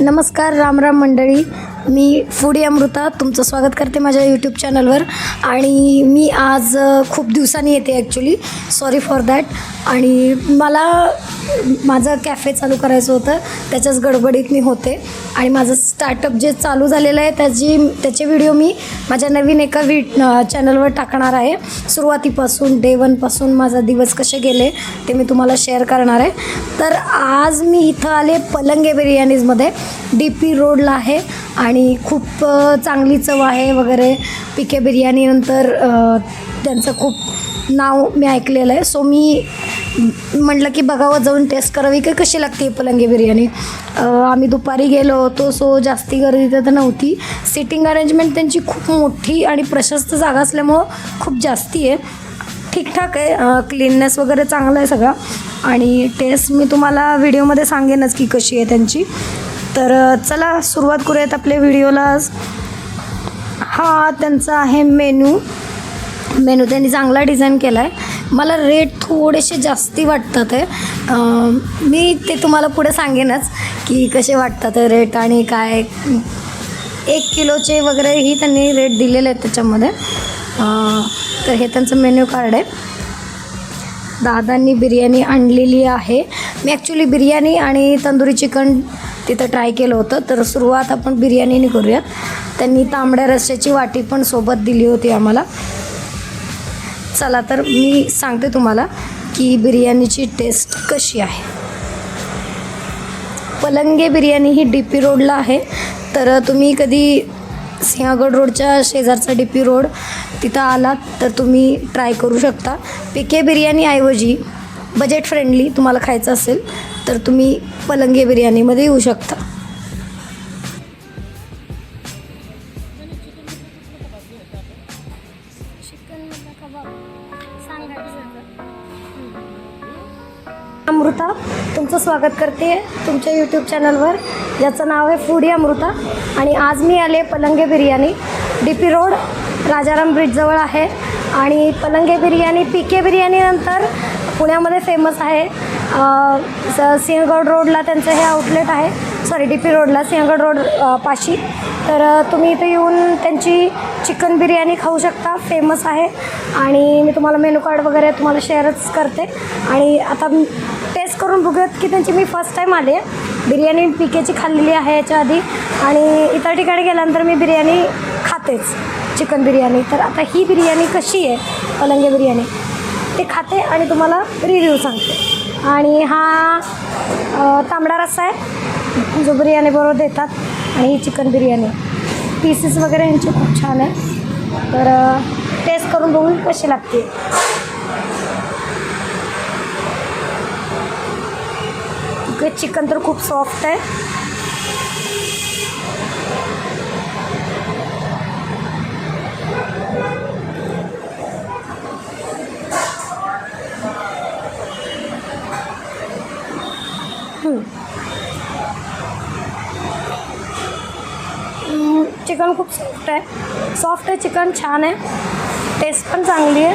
नमस्कार राम राम मंडळी. मी फूडी अमृता तुमचं स्वागत करते माझ्या यूट्यूब चॅनलवर आणि मी आज खूप दिवसांनी येते ॲक्च्युली सॉरी फॉर दॅट आणि मला माझं कॅफे चालू करायचं होतं. त्याच्याच गडबडीत मी होते. आणि माझं स्टार्टअप जे चालू झालेलं आहे त्याची त्याचे व्हिडिओ मी माझ्या नवीन एका व्हि चॅनलवर टाकणार आहे. सुरुवातीपासून डे वनपासून माझा दिवस कसे गेले ते मी तुम्हाला शेअर करणार आहे. तर आज मी इथं आले पलंगे बिर्याणीजमध्ये. डी पी रोडला आहे. आणि खूप चांगली चव आहे वगैरे. पिके बिर्याणीनंतर त्यांचं खूप नाव मी ऐकलेलं आहे. सो मी म्हटलं की बघावं जाऊन टेस्ट करावी की कशी लागते पलंगी बिर्याणी. आम्ही दुपारी गेलो होतो सो जास्ती गर्दी तर नव्हती. सिटिंग अरेंजमेंट त्यांची खूप मोठी आणि प्रशस्त जागा असल्यामुळं खूप जास्ती आहे. ठीकठाक आहे क्लीननेस वगैरे चांगलं आहे सगळं. आणि टेस्ट मी तुम्हाला व्हिडिओमध्ये सांगेनच की कशी आहे त्यांची. तर चला सुरुवात करूयात आपल्या व्हिडिओला. हा त्यांचा आहे मेनू. मेनू त्यांनी चांगला डिझाईन केला आहे मला रेट थोडेसे जास्ती वाटतात आहे. मी ते तुम्हाला पुढे सांगेनच की कसे वाटतात रेट आणि काय. एक किलोचे वगैरे ही त्यांनी रेट दिलेले आहेत त्याच्यामध्ये. तर हे त्यांचं मेन्यू कार्ड आहे. दादांनी बिर्याणी आणलेली आहे. मी ॲक्च्युली बिर्याणी आणि तंदुरी चिकन तिथं ट्राय केलं होतं. तर सुरुवात आपण बिर्याणीने करूयात त्यांनी तांबड्या रस्स्याची वाटी पण सोबत दिली होती आम्हाला. चला तर मी सांगते तुम्हाला की बिर्याणीची टेस्ट कशी आहे. पलंगे बिर्याणी ही डी पी रोडला आहे. तर तुम्ही कधी सिंहगड रोडच्या शेजारचा डी पी रोड तिथं आलात तर तुम्ही ट्राय करू शकता. पिके बिर्याणीऐवजी बजेट फ्रेंडली तुम्हाला खायचं असेल. तर तुम्ही पलंगे बिर्याणीमध्ये येऊ शकता. अमृता तुमचं स्वागत करते तुमच्या यूट्यूब चॅनलवर याचं नाव आहे फूडी अमृता आणि आज मी आले Palange biryani. D P road Rajaram ब्रिजजवळ आहे. आणि पलंगे बिर्याणी पी के बिर्याणीनंतर पुण्यामध्ये फेमस आहे. स- सिंहगड रोडला त्यांचं हे आउटलेट आहे. सॉरी डी पी रोडला सिंहगड रोड पाशी. तर तुम्ही इथे येऊन त्यांची चिकन बिर्याणी खाऊ शकता. फेमस आहे. आणि मी तुम्हाला मेनू कार्ड वगैरे तुम्हाला शेअरच करते. आणि आता टेस्ट करून बघूयात की त्यांची मी फर्स्ट टाईम आले बिर्याणी पिकेची खाल्लेली आहे याच्या आधी. आणि इतर ठिकाणी गेल्यानंतर मी बिर्याणी खातेच चिकन बिर्याणी. तर आता ही बिर्याणी कशी आहे? पलंगे बिर्याणी. ते खाते आणि तुम्हाला रिव्ह्यू सांगते. आणि हा तांबडा रस्सा आहे. जो बिर्याणीबरोबर देतात आणि ही चिकन बिर्याणी. पीसेस वगैरे यांची खूप छान आहे. तर टेस्ट करून बघून कशी लागते. चिकन तर खूप सॉफ्ट आहे. चिकन खूप सॉफ्ट आहे. सॉफ्ट आहे चिकन छान आहे. टेस्ट पण चांगली आहे.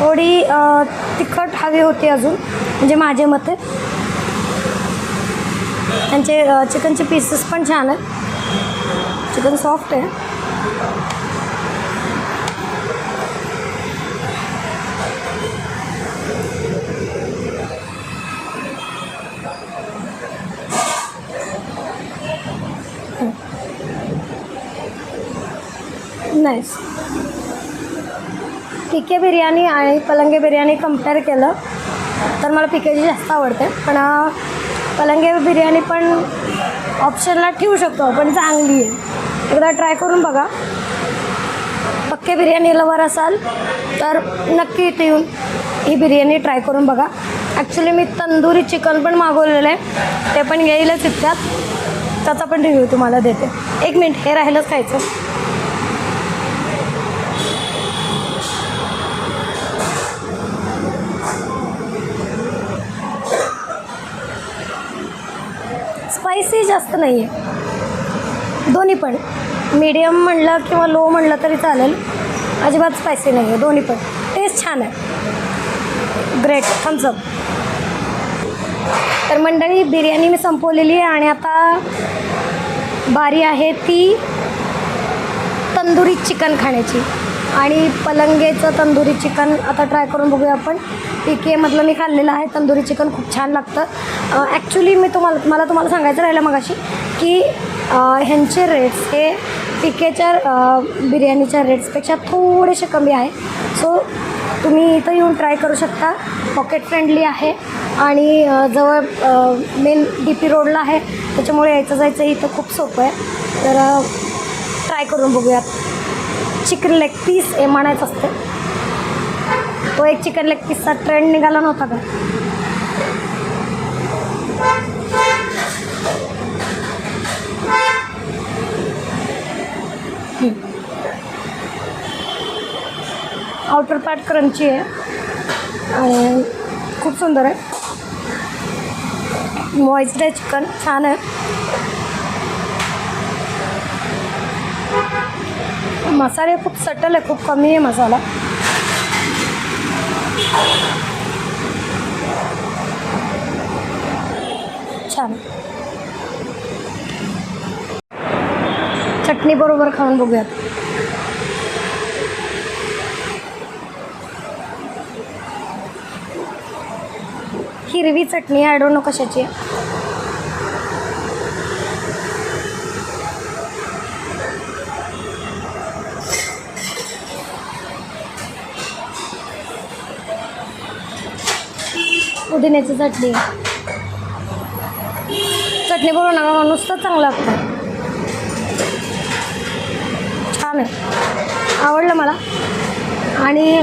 थोडी तिखट हवी होती अजून म्हणजे माझे मते. त्यांचे चिकनचे पीसेस पण छान आहेत. चिकन सॉफ्ट आहे. नाईस पिके बिर्याणी आणि पलंगे बिर्याणी कंपेअर केलं तर मला पिकेची जास्त आवडते. पण पलंगे बिर्याणी पण ऑप्शनला ठेवू शकतो आपण चांगली आहे. एकदा ट्राय करून बघा. पक्के बिर्याणी लवर असाल तर नक्की इथे येऊन ही बिर्याणी ट्राय करून बघा. ॲक्च्युली मी तंदुरी चिकन पण मागवलेलं आहे. ते पण येईलच इतक्यात. त्याचा पण रिव्ह्यू तुम्हाला देते. एक मिनिट हे राहिलंच खायचं स्पायसी जास्त नाही आहे दोन्ही पण. मीडियम म्हणलं किंवा लो म्हणलं तरी चालेल. अजिबात स्पायसी नाही आहे दोन्ही पण. टेस्ट छान आहे. ग्रेट थम्सअप तर मंडळी बिर्याणी मी संपवलेली आहे आणि आता बारी आहे ती तंदुरी चिकन खाण्याची. आणि पलंगेचं तंदुरी चिकन आता ट्राय करून बघूया आपण. पी केमधलं मी खाल्लेलं आहे. तंदुरी चिकन खूप छान लागतं. ॲक्च्युली मी तुम्हाला मला तुम्हाला सांगायचं राहिलं मगाशी की ह्यांचे रेट्स हे पी केच्या बिर्याणीच्या रेट्सपेक्षा थोडेसे कमी आहे. सो तुम्ही इथं येऊन ट्राय करू शकता. पॉकेट फ्रेंडली आहे. आणि जवळ मेन डी पी रोडला आहे. त्याच्यामुळे यायचं जायचं इथं खूप सोपं आहे. तर ट्राय करून बघूयात. चिकन लेग पीस हे म्हणायचं असते. तो एक चिकन लेग पीसचा ट्रेंड निघाला नव्हता का? आउटर पार्ट क्रंची आहे. आणि खूप सुंदर आहे. मॉइस्ड आहे चिकन छान आहे. मसाले खूप सटल आहे खूप कमी आहे मसाला. छान. चटणी बरोबर खाऊन बघूयात. हिरवी चटणी आय डोंट नो कशाची आहे. पुदिन्याची चटणी. चटणी बरोबर ना नुसतं चांगलं लागतं. छान आहे. आवडलं मला. आणि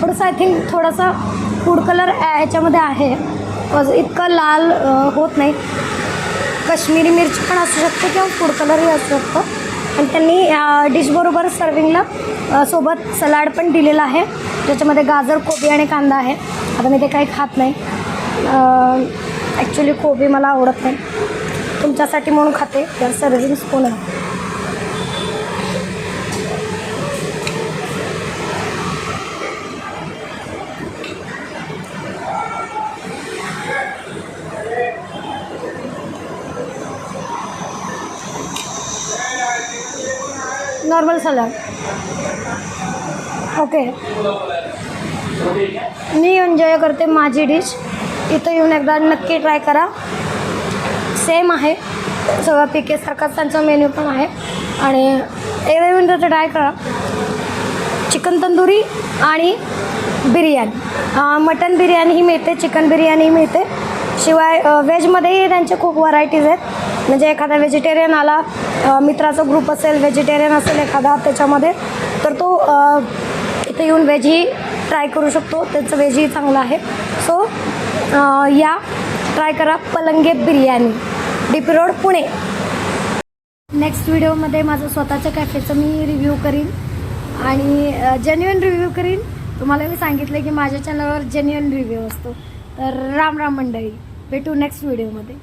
थोडंसं आय थिंक थोडासा फूड कलर ह्याच्यामध्ये आहे. इतकं लाल होत नाही. काश्मीरी मिरची पण असू शकते किंवा फूड कलरही असू शकतं. आणि त्यांनी डिशबरोबर सर्विंगला सोबत सलाड पण दिलेला आहे. ज्याच्यामध्ये गाजर कोबी आणि कांदा आहे. आता मी ते काही खात नाही. ॲक्च्युली कोबी मला आवडत नाही. तुमच्यासाठी म्हणून खाते. तर सर्विंग स्पून आहे? नॉर्मल सलाड ओके मी एन्जॉय करते माझी डिश इथं येऊन एकदा नक्की ट्राय करा. सेम आहे. सगळं पिकेसारखाच त्यांचा मेन्यू पण आहे. आणि एकदा ट्राय करा. चिकन तंदुरी आणि बिर्याणी. अं, मटन बिर्याणीही मिळते चिकन बिर्याणीही मिळते. शिवाय व्हेजमध्येही त्यांचे खूप व्हरायटीज आहेत. म्हणजे एखादा व्हेजिटेरियन आला मित्राचा ग्रुप असेल व्हेजिटेरियन असेल एखादा त्याच्यामध्ये तर तो इथे येऊन व्हेजही ट्राय करू शकतो. त्याचं व्हेजही चांगलं आहे. सो या. ट्राय करा. Palange biryani. D P road Pune. Next व्हिडिओमध्ये माझं स्वतःच्या कॅफेचं मी रिव्ह्यू करीन. आणि जेन्युअन रिव्ह्यू करीन. तुम्हाला मी सांगितलं की माझ्या चॅनलवर जेन्युअन रिव्ह्यू असतो. तर राम राम मंडळी. भेटू नेक्स्ट व्हिडिओमध्ये